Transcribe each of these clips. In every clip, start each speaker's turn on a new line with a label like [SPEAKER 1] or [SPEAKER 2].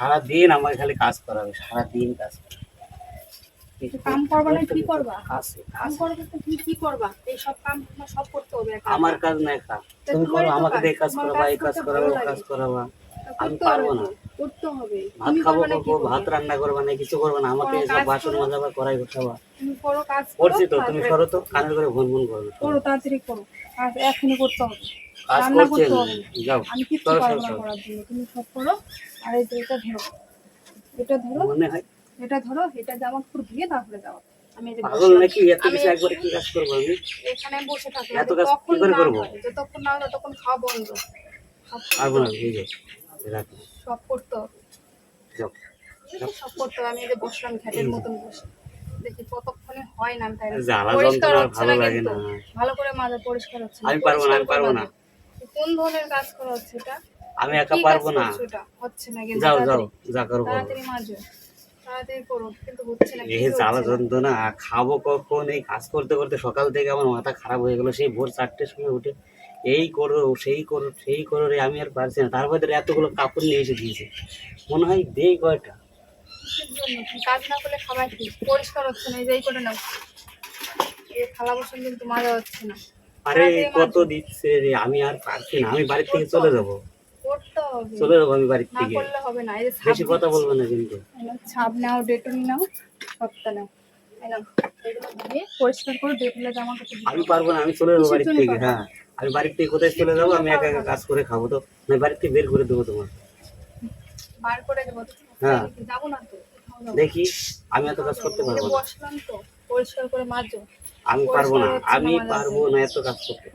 [SPEAKER 1] সারাদিন আমাকে খালি কাজ করাবে সারাদিন কাজ করাবে। কিছু
[SPEAKER 2] কাম করবা না কি করবা? কাম। করবে তো তুমি কি করবা? এই সব কাম তোমার সব করতে হবে একা।
[SPEAKER 1] আমার কাজ না একা। তুমি করো আমাকে
[SPEAKER 2] কাজ,
[SPEAKER 1] দিয়ে কাজ করাবা এই কাজ করাবা
[SPEAKER 2] ভালো
[SPEAKER 1] ও
[SPEAKER 2] লাগে।
[SPEAKER 1] কাজ করাবা আমি পারব না।
[SPEAKER 2] করতে হবে।
[SPEAKER 1] ভাত খাব
[SPEAKER 2] করব,
[SPEAKER 1] ভাত রান্না করবা না কিছু করবা না আমাকে
[SPEAKER 2] কোনো
[SPEAKER 1] সব
[SPEAKER 2] কাজ
[SPEAKER 1] বাসন মাজাবা করাই বসাবা।
[SPEAKER 2] তুমি করো কাজ
[SPEAKER 1] করছি তো তুমি করো তো কানের করে ভন ভন করবে
[SPEAKER 2] করো তাড়াতাড়ি করো কাজ এখনই করতে হবে।
[SPEAKER 1] কাজ
[SPEAKER 2] করতে হবে
[SPEAKER 1] যাও।
[SPEAKER 2] আমি
[SPEAKER 1] করো,
[SPEAKER 2] পারব না করার জন্য তুমি সব করো। আর এই এটা ধরো এটা ধরো।
[SPEAKER 1] মনে হয়
[SPEAKER 2] এটা ধরো এটা জামা কাপড় ধুয়ে তারপরে যাও। আমি এই যে
[SPEAKER 1] পাগল নাকি? এত কিছু একবারে কি কাজ করব আমি?
[SPEAKER 2] এখানে বসে থাকব।
[SPEAKER 1] এত কাজ কি করে
[SPEAKER 2] না যতক্ষণ না ততক্ষণ খাওয়া বন্ধ। সব করতে
[SPEAKER 1] পারব না
[SPEAKER 2] হবে,
[SPEAKER 1] এই যে রাখো।
[SPEAKER 2] সব করতে
[SPEAKER 1] যাও।
[SPEAKER 2] সব করতে আমি এই যে বসলাম ঘাটের মতন বসে। দেখি কতক্ষণে হয় না তাই পরিষ্কার হচ্ছে
[SPEAKER 1] ভালো
[SPEAKER 2] না। কিন্তু। ভালো করে মাজা পরিষ্কার হচ্ছে
[SPEAKER 1] আমি পারব না, আমি পারব না।
[SPEAKER 2] কোন ধরনের কাজ করা হচ্ছে এটা?
[SPEAKER 1] আমি একা পারব না।
[SPEAKER 2] হচ্ছে না কিন্তু
[SPEAKER 1] যাও যাও। যা করব
[SPEAKER 2] তাড়াতাড়ি মাজো। তাড়াতাড়ি করো কিন্তু হচ্ছে না
[SPEAKER 1] এই জ্বালা যন্ত্রণা খাব কখন এই কাজ করতে করতে সকাল থেকে আমার মাথা খারাপ হয়ে গেল সেই ভোর চারটের সময় উঠে এই করো সেই করো সেই করো রে আমি আর পারছি না। তার মধ্যে এতগুলো কাপড় নিয়ে এসে দিয়েছে। মনে হয় দেই কয়টা।
[SPEAKER 2] কাজ না করলে খাবার কি? পরিষ্কার হচ্ছে না এই যে এই করে নাও। এই থালা বাসন কিন্তু মাজা হচ্ছে না।
[SPEAKER 1] আরে কত দিচ্ছে রে আমি আর পারছি না আমি বাড়ির থেকে চলে যাব।
[SPEAKER 2] করতে হবে।
[SPEAKER 1] চলে যাব আমি বাড়ির থেকে।
[SPEAKER 2] করলে হবে না এই যে
[SPEAKER 1] বেশি কথা বলব না কিন্তু।
[SPEAKER 2] ছাপ নাও ডেটল নাও সবটা নাও। পরিষ্কার করে ডেটলে জামা কাপড়
[SPEAKER 1] আমি পারব না আমি চলে যাব বাড়ির থেকে হ্যাঁ। আমি বাড়ির থেকে কোথায় চলে যাব আমি একা একা কাজ করে খাব তো। আমি বাড়ির থেকে বের করে দেবো তোমার।
[SPEAKER 2] বার করে দেবো
[SPEAKER 1] হ্যাঁ।
[SPEAKER 2] যাব না তো।
[SPEAKER 1] দেখি আমি এত কাজ করতে পারব না।
[SPEAKER 2] বসলাম তো পরিষ্কার করে মাজো।
[SPEAKER 1] আমি পারব না আমি পারব না এত কাজ করতে।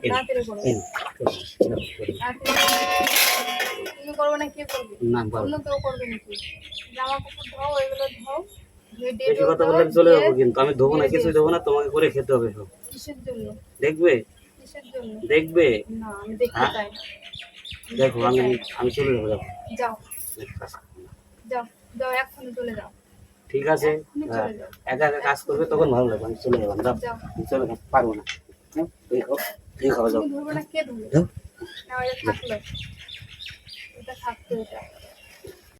[SPEAKER 2] করবে না কে করবে?
[SPEAKER 1] না
[SPEAKER 2] অন্য কেউ করবে নাকি? জামা কাপড় ধোও এগুলো ধোও
[SPEAKER 1] বেশি কথা বললে চলে যাব কিন্তু। আমি ধোবো না কিছুই দেবো। না তোমাকে করে খেতে হবে সব।
[SPEAKER 2] কিসের জন্য?
[SPEAKER 1] দেখবে?
[SPEAKER 2] কিসের জন্য?
[SPEAKER 1] দেখবে?
[SPEAKER 2] না আমি দেখতে
[SPEAKER 1] হ্যাঁ?
[SPEAKER 2] চাই।
[SPEAKER 1] দেখো আমি আমি চলে যাব
[SPEAKER 2] যাও। যাও যাও চলে যাও।
[SPEAKER 1] ঠিক আছে? হ্যাঁ, একা একা কাজ করবে তখন ভালো লাগবে। আমি চলে যাব যাও। চলে পারব না। হ্যাঁ, তুমি খাও তুমি খাও যাও।
[SPEAKER 2] তুমি ধরবে না কে ধরবে? না থাকল। এটা থাকতো এটা